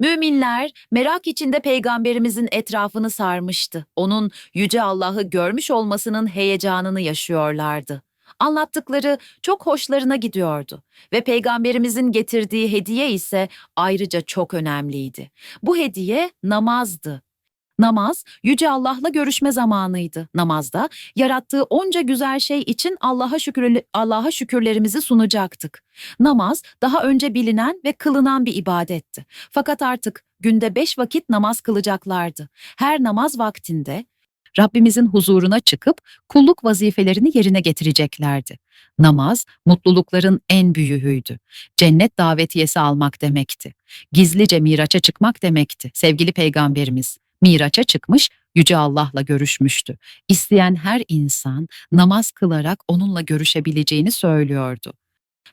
Müminler merak içinde peygamberimizin etrafını sarmıştı. Onun yüce Allah'ı görmüş olmasının heyecanını yaşıyorlardı. Anlattıkları çok hoşlarına gidiyordu ve peygamberimizin getirdiği hediye ise ayrıca çok önemliydi. Bu hediye namazdı. Namaz, Yüce Allah'la görüşme zamanıydı. Namazda yarattığı onca güzel şey için Allah'a şükür Allah'a şükürlerimizi sunacaktık. Namaz daha önce bilinen ve kılınan bir ibadetti. Fakat artık günde beş vakit namaz kılacaklardı. Her namaz vaktinde Rabbimizin huzuruna çıkıp kulluk vazifelerini yerine getireceklerdi. Namaz, mutlulukların en büyüğüydü. Cennet davetiyesi almak demekti. Gizlice miraça çıkmak demekti. Sevgili peygamberimiz, miraça çıkmış, Yüce Allah'la görüşmüştü. İsteyen her insan namaz kılarak onunla görüşebileceğini söylüyordu.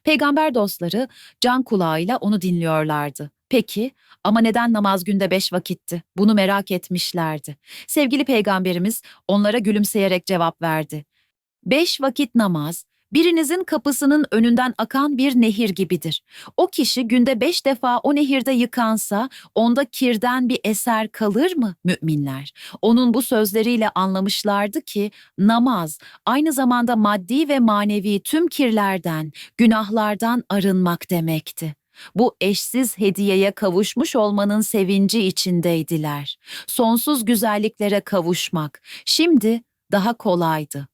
Peygamber dostları can kulağıyla onu dinliyorlardı. Peki ama neden namaz günde beş vakitti? Bunu merak etmişlerdi. Sevgili peygamberimiz onlara gülümseyerek cevap verdi. Beş vakit namaz, birinizin kapısının önünden akan bir nehir gibidir. O kişi günde beş defa o nehirde yıkansa onda kirden bir eser kalır mı müminler? Onun bu sözleriyle anlamışlardı ki namaz aynı zamanda maddi ve manevi tüm kirlerden, günahlardan arınmak demekti. Bu eşsiz hediyeye kavuşmuş olmanın sevinci içindeydiler. Sonsuz güzelliklere kavuşmak şimdi daha kolaydı.